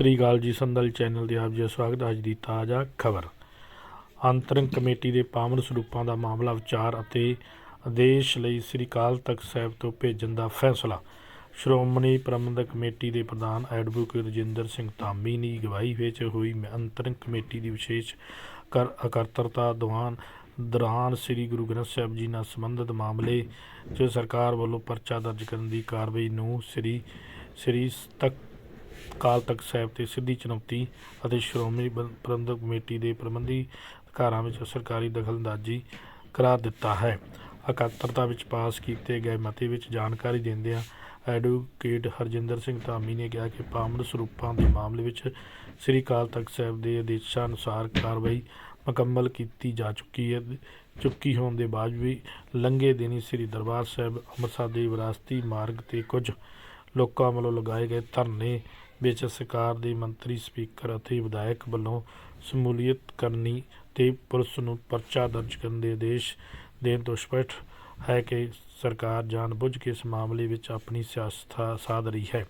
ਸ੍ਰੀ ਅਕਾਲ ਜੀ ਸੰਦਲ ਚੈਨਲ ਦੇ ਆਪ ਜੀ ਦਾ ਸਵਾਗਤ ਅੱਜ ਦੀ ਤਾਜ਼ਾ ਖਬਰ। ਅੰਤਰੰਗ ਕਮੇਟੀ ਦੇ ਪਾਵਨ ਸਰੂਪਾਂ ਦਾ ਮਾਮਲਾ ਵਿਚਾਰ ਅਤੇ ਆਦੇਸ਼ ਲਈ ਸ੍ਰੀ ਅਕਾਲ ਤਖਤ ਸਾਹਿਬ ਤੋਂ ਭੇਜਣ ਦਾ ਫੈਸਲਾ। ਸ਼੍ਰੋਮਣੀ ਪ੍ਰਬੰਧਕ ਕਮੇਟੀ ਦੇ ਪ੍ਰਧਾਨ ਐਡਵੋਕੇਟ ਰਜਿੰਦਰ ਸਿੰਘ ਧਾਮੀ ਦੀ ਅਗਵਾਈ ਵਿੱਚ ਹੋਈ ਅੰਤਰੰਗ ਕਮੇਟੀ ਦੀ ਵਿਸ਼ੇਸ਼ ਕਰ ਇਕੱਤਰਤਾ ਦੌਰਾਨ ਦੌਰਾਨ ਸ੍ਰੀ ਗੁਰੂ ਗ੍ਰੰਥ ਸਾਹਿਬ ਜੀ ਨਾਲ ਸੰਬੰਧਿਤ ਮਾਮਲੇ 'ਚ ਸਰਕਾਰ ਵੱਲੋਂ ਪਰਚਾ ਦਰਜ ਕਰਨ ਦੀ ਕਾਰਵਾਈ ਨੂੰ ਸ੍ਰੀ ਸ੍ਰੀ ਤੱਕ ਅਕਾਲ ਤਖਤ ਸਾਹਿਬ ਤੇ ਸਿੱਧੀ ਚੁਣੌਤੀ ਅਤੇ ਸ਼੍ਰੋਮਣੀ ਪ੍ਰਬੰਧਕ ਕਮੇਟੀ ਦੇ ਪ੍ਰਬੰਧੀ ਅਧਿਕਾਰਾਂ ਵਿੱਚ ਸਰਕਾਰੀ ਦਖਲਅੰਦਾਜ਼ੀ ਕਰਾਰ ਦਿੱਤਾ ਹੈ। ਇਕੱਤਰਤਾ ਵਿੱਚ ਪਾਸ ਕੀਤੇ ਗਏ ਮਤੇ ਵਿੱਚ ਜਾਣਕਾਰੀ ਦਿੰਦਿਆਂ ਐਡਵੋਕੇਟ ਹਰਜਿੰਦਰ ਸਿੰਘ ਧਾਮੀ ਨੇ ਕਿਹਾ ਕਿ ਪਾਵਨ ਸਰੂਪਾਂ ਦੇ ਮਾਮਲੇ ਵਿੱਚ ਸ੍ਰੀ ਅਕਾਲ ਤਖਤ ਸਾਹਿਬ ਦੇ ਆਦੇਸ਼ਾਂ ਅਨੁਸਾਰ ਕਾਰਵਾਈ ਮੁਕੰਮਲ ਕੀਤੀ ਜਾ ਚੁੱਕੀ ਹੈ। ਚੁੱਕੀ ਹੋਣ ਦੇ ਬਾਅਦ ਵੀ ਲੰਘੇ ਦਿਨੀ ਸ੍ਰੀ ਦਰਬਾਰ ਸਾਹਿਬ ਅੰਮ੍ਰਿਤਸਰ ਦੇ ਵਿਰਾਸਤੀ ਮਾਰਗ ਤੇ ਕੁਝ ਲੋਕਾਂ ਵੱਲੋਂ ਲਗਾਏ ਗਏ ਧਰਨੇ ਵਿੱਚ ਸਰਕਾਰ ਦੇ ਮੰਤਰੀ, ਸਪੀਕਰ ਅਤੇ ਵਿਧਾਇਕ ਵੱਲੋਂ ਸ਼ਮੂਲੀਅਤ ਕਰਨੀ ਅਤੇ ਪੁਲਿਸ ਨੂੰ ਪਰਚਾ ਦਰਜ ਕਰਨ ਦੇ ਆਦੇਸ਼ ਦੇਣ ਤੋਂ ਸਪਸ਼ਟ ਹੈ ਕਿ ਸਰਕਾਰ ਜਾਣਬੁੱਝ ਕੇ ਇਸ ਮਾਮਲੇ ਵਿੱਚ ਆਪਣੀ ਸਿਆਸਤ ਸਾਧ ਰਹੀ ਹੈ।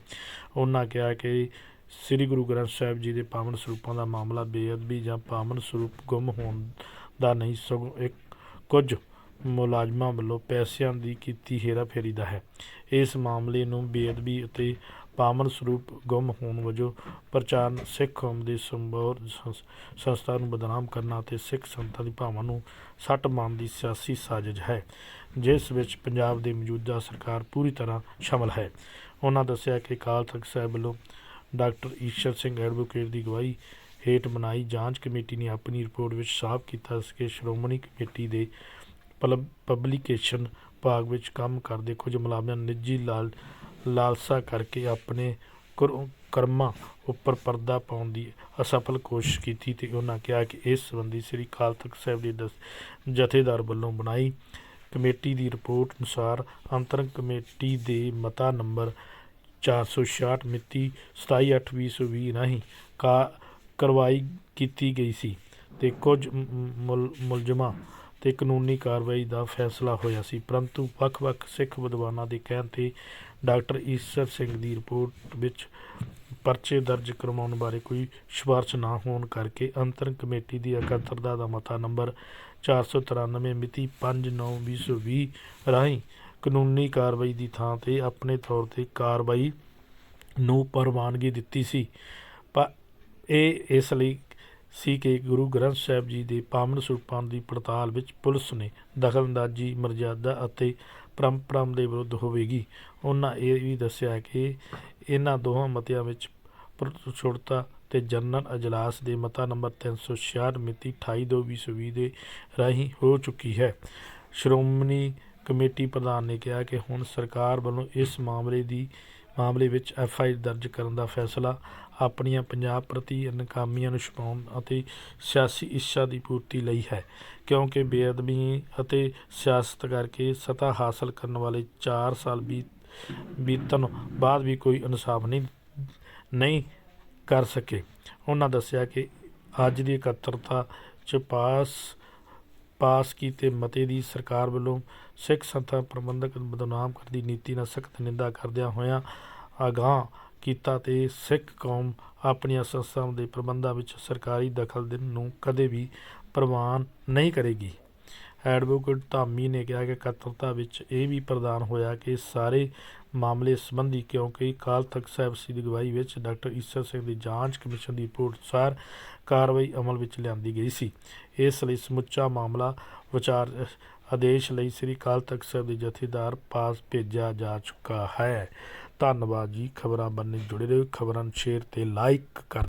ਉਹਨਾਂ ਕਿਹਾ ਕਿ ਸ੍ਰੀ ਗੁਰੂ ਗ੍ਰੰਥ ਸਾਹਿਬ ਜੀ ਦੇ ਪਾਵਨ ਸਰੂਪਾਂ ਦਾ ਮਾਮਲਾ ਬੇਅਦਬੀ ਜਾਂ ਪਾਵਨ ਸਰੂਪ ਗੁੰਮ ਹੋਣ ਦਾ ਨਹੀਂ, ਸਗੋਂ ਇੱਕ ਕੁਝ ਮੁਲਾਜ਼ਮਾਂ ਵੱਲੋਂ ਪੈਸਿਆਂ ਦੀ ਕੀਤੀ ਹੇਰਾਫੇਰੀ ਦਾ ਹੈ। ਇਸ ਮਾਮਲੇ ਨੂੰ ਬੇਅਦਬੀ ਅਤੇ ਪਾਵਨ ਸਰੂਪ ਗੁੰਮ ਹੋਣ ਵਜੋਂ ਪ੍ਰਚਾਰ ਸਿੱਖ ਕੌਮ ਦੇ ਸੰਬੋਰ ਸੰਸ- ਸੰਸਥਾ ਨੂੰ ਬਦਨਾਮ ਕਰਨਾ ਅਤੇ ਸਿੱਖ ਸੰਤਾਂ ਦੀ ਭਾਵਨਾ ਨੂੰ ਸੱਟ ਮਾਰਨ ਦੀ ਸਿਆਸੀ ਸਾਜ਼ਿਸ਼ ਹੈ, ਜਿਸ ਵਿੱਚ ਪੰਜਾਬ ਦੀ ਮੌਜੂਦਾ ਸਰਕਾਰ ਪੂਰੀ ਤਰ੍ਹਾਂ ਸ਼ਾਮਲ ਹੈ। ਉਹਨਾਂ ਦੱਸਿਆ ਕਿ ਅਕਾਲ ਤਖਤ ਸਾਹਿਬ ਵੱਲੋਂ ਡਾਕਟਰ ਈਸ਼ਰ ਸਿੰਘ ਐਡਵੋਕੇਟ ਦੀ ਅਗਵਾਈ ਹੇਠ ਬਣਾਈ ਜਾਂਚ ਕਮੇਟੀ ਨੇ ਆਪਣੀ ਰਿਪੋਰਟ ਵਿੱਚ ਸਾਫ਼ ਕੀਤਾ ਕਿ ਸ਼੍ਰੋਮਣੀ ਕਮੇਟੀ ਦੇ ਪਲਬ- ਪਬਲੀਕੇਸ਼ਨ ਭਾਗ ਵਿੱਚ ਕੰਮ ਕਰਦੇ ਕੁਝ ਮੁਲਾਜ਼ਮਾਂ ਨੇ ਨਿੱਜੀ ਲਾਲ, ਲਾਲਸਾ ਕਰਕੇ ਆਪਣੇ ਕਰ- ਕਰਮਾਂ ਉੱਪਰ ਪਰਦਾ ਪਾਉਣ ਦੀ ਅਸਫਲ ਕੋਸ਼ਿਸ਼ ਕੀਤੀ ਤੇ ਉਹਨਾਂ ਕਿਹਾ ਕਿ ਇਸ ਸੰਬੰਧੀ ਸ੍ਰੀ ਅਕਾਲ ਤਖਤ ਸਾਹਿਬ ਦੇ ਦਸ- ਜਥੇਦਾਰ ਵੱਲੋਂ ਬਣਾਈ ਕਮੇਟੀ ਦੀ ਰਿਪੋਰਟ ਅਨੁਸਾਰ ਅੰਤਰੰਗ ਕਮੇਟੀ ਦੇ ਮਤਾ ਨੰਬਰ 466 ਮਿਤੀ 27/8/2020 ਰਾਹੀਂ ਕਾ, ਕਰਵਾਈ ਕੀਤੀ ਗਈ ਸੀ ਤੇ ਕੁਝ ਮੁਲ- ਮੁਲਜ਼ਮਾਂ ਤੇ ਕਾਨੂੰਨੀ ਕਾਰਵਾਈ ਦਾ ਫੈਸਲਾ ਹੋਇਆ ਸੀ। ਪਰੰਤੂ ਵੱਖ-ਵੱਖ ਸਿੱਖ ਵਿਦਵਾਨਾਂ ਦੇ ਕਹਿਣ ਤੇ ਡਾਕਟਰ ਈਸਰ ਸਿੰਘ ਦੀ ਰਿਪੋਰਟ ਵਿੱਚ ਪਰਚੇ ਦਰਜ ਕਰਵਾਉਣ ਬਾਰੇ ਕੋਈ ਸਿਫਾਰਸ਼ ਨਾ ਹੋਣ ਕਰਕੇ ਅੰਤਰਿਮ ਕਮੇਟੀ ਦੀ ਇਕੱਤਰਤਾ ਦਾ ਮਤਾ ਨੰਬਰ 493 ਮਿਤੀ 5/9/2020 ਰਾਹੀਂ ਕਾਨੂੰਨੀ ਕਾਰਵਾਈ ਦੀ ਥਾਂ ਤੇ ਆਪਣੇ ਤੌਰ ਤੇ ਕਾਰਵਾਈ ਨੂੰ ਪ੍ਰਵਾਨਗੀ ਦਿੱਤੀ ਸੀ। ਪਰ ਇਹ ਇਸ ਲਈ ਸੀ ਕਿ ਗੁਰੂ ਗ੍ਰੰਥ ਸਾਹਿਬ ਜੀ ਦੇ ਪਾਵਨ ਸਰੂਪਾਂ ਦੀ ਪੜਤਾਲ ਵਿੱਚ ਪੁਲਿਸ ਨੇ ਦਖਲਅੰਦਾਜ਼ੀ, ਮਰਜ਼ਾਦਾ ਅਤੇ ਪਰੰਪਰਾਵਾਂ ਦੇ ਵਿਰੁੱਧ ਹੋਵੇਗੀ। ਉਹਨਾਂ ਇਹ ਵੀ ਦੱਸਿਆ ਕਿ ਇਹਨਾਂ ਦੋਹਾਂ ਮਤਿਆਂ ਵਿੱਚ ਪ੍ਰਛੋੜਤਾ ਤੇ ਜਨਰਲ ਅਜਲਾਸ ਦੇ ਮਤਾ ਨੰਬਰ 366 ਮਿਤੀ 28/2/2020 ਦੇ ਰਾਹੀਂ ਹੋ ਚੁੱਕੀ ਹੈ। ਸ਼੍ਰੋਮਣੀ ਕਮੇਟੀ ਪ੍ਰਧਾਨ ਨੇ ਕਿਹਾ ਕਿ ਹੁਣ ਸਰਕਾਰ ਵੱਲੋਂ ਇਸ ਮਾਮਲੇ ਦੀ ਮਾਮਲੇ ਵਿੱਚ ਐਫ ਆਈ ਦਰਜ ਕਰਨ ਦਾ ਫੈਸਲਾ, ਆਪਣੀਆਂ ਪੰਜਾਬ ਪ੍ਰਤੀ ਨਾਕਾਮੀਆਂ ਨੂੰ ਛੁਪਾਉਣ ਅਤੇ ਸਿਆਸੀ ਇੱਛਾ ਦੀ ਪੂਰਤੀ ਲਈ ਹੈ, ਕਿਉਂਕਿ ਬੇਅਦਬੀ ਅਤੇ ਸਿਆਸਤ ਕਰਕੇ ਸਤਾ ਹਾਸਲ ਕਰਨ ਵਾਲੇ 4 ਸਾਲ ਬੀਤ ਬੀਤਣ ਬਾਅਦ ਵੀ ਕੋਈ ਇਨਸਾਫ ਨਹੀਂ ਨਹੀਂ ਕਰ ਸਕੇ। ਉਹਨਾਂ ਦੱਸਿਆ ਕਿ ਅੱਜ ਦੀ ਇਕੱਤਰਤਾ ਚ ਪਾਸ ਪਾਸ ਕੀਤੇ ਮਤੇ ਦੀ ਸਰਕਾਰ ਵੱਲੋਂ ਸਿੱਖ ਸੰਸਥਾ ਪ੍ਰਬੰਧਕ ਬਦਨਾਮ ਕਰਨ ਦੀ ਨੀਤੀ ਨਾਲ ਸਖਤ ਨਿੰਦਾ ਕਰਦਿਆਂ ਹੋਇਆਂ ਅਗਾਂਹ ਕੀਤਾ ਤੇ ਸਿੱਖ ਕੌਮ ਆਪਣੀਆਂ ਸੰਸਥਾਵਾਂ ਦੇ ਪ੍ਰਬੰਧਾਂ ਵਿੱਚ ਸਰਕਾਰੀ ਦਖਲ ਦੇਣ ਨੂੰ ਕਦੇ ਵੀ ਪ੍ਰਵਾਨ ਨਹੀਂ ਕਰੇਗੀ। ਐਡਵੋਕੇਟ ਧਾਮੀ ਨੇ ਕਿਹਾ ਕਿ ਇਕੱਤਰਤਾ ਵਿੱਚ ਇਹ ਵੀ ਪ੍ਰਦਾਨ ਹੋਇਆ ਕਿ ਸਾਰੇ ਮਾਮਲੇ ਸੰਬੰਧੀ, ਕਿਉਂਕਿ ਅਕਾਲ ਤਖਤ ਸਾਹਿਬ ਸੀ ਦੀ ਅਗਵਾਈ ਵਿੱਚ ਡਾਕਟਰ ਈਸਰ ਸਿੰਘ ਦੀ ਜਾਂਚ ਕਮਿਸ਼ਨ ਦੀ ਰਿਪੋਰਟ ਅਨੁਸਾਰ ਕਾਰਵਾਈ ਅਮਲ ਵਿੱਚ ਲਿਆਂਦੀ ਗਈ ਸੀ। ਇਸ ਲਈ ਸਮੁੱਚਾ ਮਾਮਲਾ ਵਿਚਾਰ ਆਦੇਸ਼ ਲਈ ਸ੍ਰੀ ਅਕਾਲ ਤਖਤ ਸਾਹਿਬ ਦੇ ਜਥੇਦਾਰ ਪਾਸ ਭੇਜਿਆ ਜਾ ਚੁੱਕਾ ਹੈ। ਧੰਨਵਾਦ ਜੀ। ਖਬਰਾਂ ਬੰਨੇ ਜੁੜੇ ਰਹੋ। ਖਬਰਾਂ ਨੂੰ ਸ਼ੇਅਰ ਤੇ ਲਾਈਕ ਕਰ